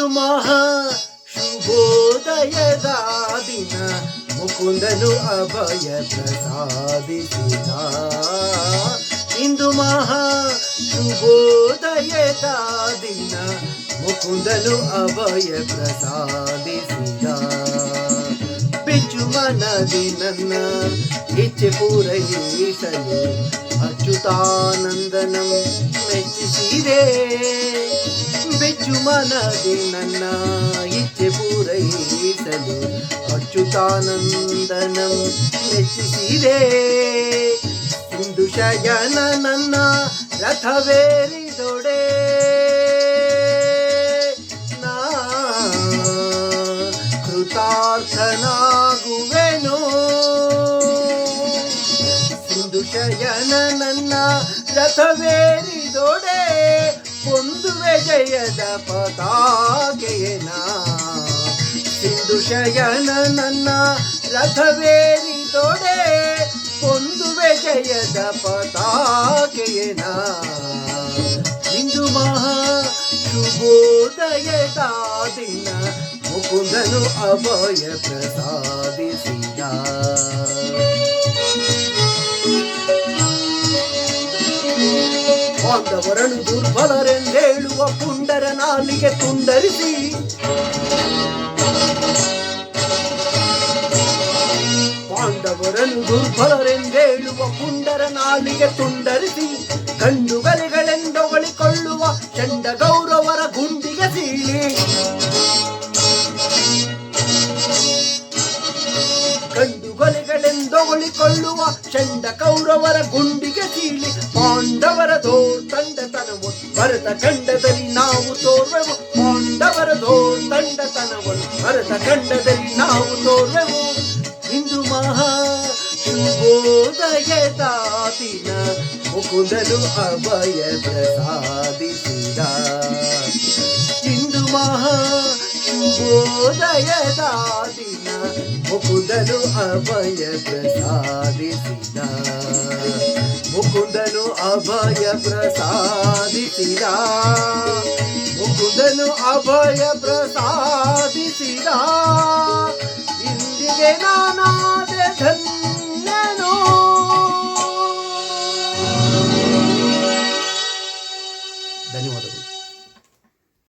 ಇಂದು ಮಹಾ ಶುಭೋದಯದ ದಿನ ಮುಕುಂದನು ಅಭಯ ಪ್ರಸಾದಿಸಿದ ಇಂದು ಮಹಾ ಶುಭೋದಯದ ದಿನ ಮುಕುಂದನು ಅಭಯ ಪ್ರಸಾದಿಸಿದ ಬಿಚ್ಚು ಮನದಿ ನನ್ನ ಇಚ್ಛೆ ಪೂರೈಸಲು ಅಚ್ಯುತಾನಂದನಂ ಮೆಚ್ಚಿಸಿದೆ ಬೆಚ್ಚು ಮನದಿ ನನ್ನ ಇಚ್ಛೆ ಪೂರೈಸಲು ಅಚ್ಯುತಾನಂದನಂ ಮೆಚ್ಚಿಸಿದೆ ಸಿಂಧು ಶಯನ ನನ್ನ ರಥವೇರಿದೊಡೆ ನಾ ಕೃತಾರ್ಥನಾಗುವೆನು. ಸಿಂಧು ಶಯನ ನನ್ನ ರಥವೇರಿದೊಡೆ ಹೊಂದುವೆ ಜಯದ ಪತಾಕೆಯನ ಸಿಂಧು ಶಯನ ನನ್ನ ರಥವೇರಿದೊಡೆ ಹೊಂದುವೆ ಜಯದ ಪತಾಕೆಯನ ಇಂದು ಮಹಾ ಶುಭೋದಯದ ದಿನ ಮುಕುಂದನು ಅಭಯ ಪ್ರಸಾದಿಸಿದ ಬಾಂಧವರನ್ನು ದುರ್ಬಲರೆಂದೇಳುವ ಪುಂಡರ ನಾಲಿಗೆ ತುಂಡರಿಸಿ. ಬಾಂಧವರನು ದುರ್ಬಲರೆಂದೇಳುವ ಪುಂಡರ ನಾಲಿಗೆ ತುಂಡರಿಸಿ ಗಂಡುಗಲಿಗಳೆಂದೊಗಳಿಕೊಳ್ಳುವ ಚಂಡ ಗೌರವರ ಗುಂಡಿಗೆ ಸೀಳಿ. ಗಂಡುಗಲಿಗಳೆಂದೊಗಳಿಕೊಳ್ಳುವ ಚಂಡ ಕೌರವರ ಗುಂಡಿಗೆ ಸೀಳಿ, ಪಾಂಡವರ ತಂಡತನವು ಭರತ ಖಂಡದಲ್ಲಿ ನಾವು ತೋರ್ವೆವು, ಪಾಂಡವರ ತಂಡತನವನ್ನು ಭರತ ಖಂಡದಲ್ಲಿ ನಾವು ತೋರ್ವೆವು. ಇಂದು ಮಹಾ ಶುಭೋದಯ ತಾತಿನ ಮುಕುಂದನು ಅಭಯ ಪ್ರಸಾದಿಸಿದ. ಇಂದು ಮಹಾ ಶಂಭೂದಯದಾದಿನ ಮುಕುಂದನು ಅಭಯ ಪ್ರಸಾದಿಸಿದ ಮುಕುಂದನು ಅಭಯ ಪ್ರಸಾದಿಸಿದ. ಮುಕುಂದನು ಅಭಯ ಪ್ರಸಾದಿಸಿದ. ಇಂದಿಗೆ ನಾ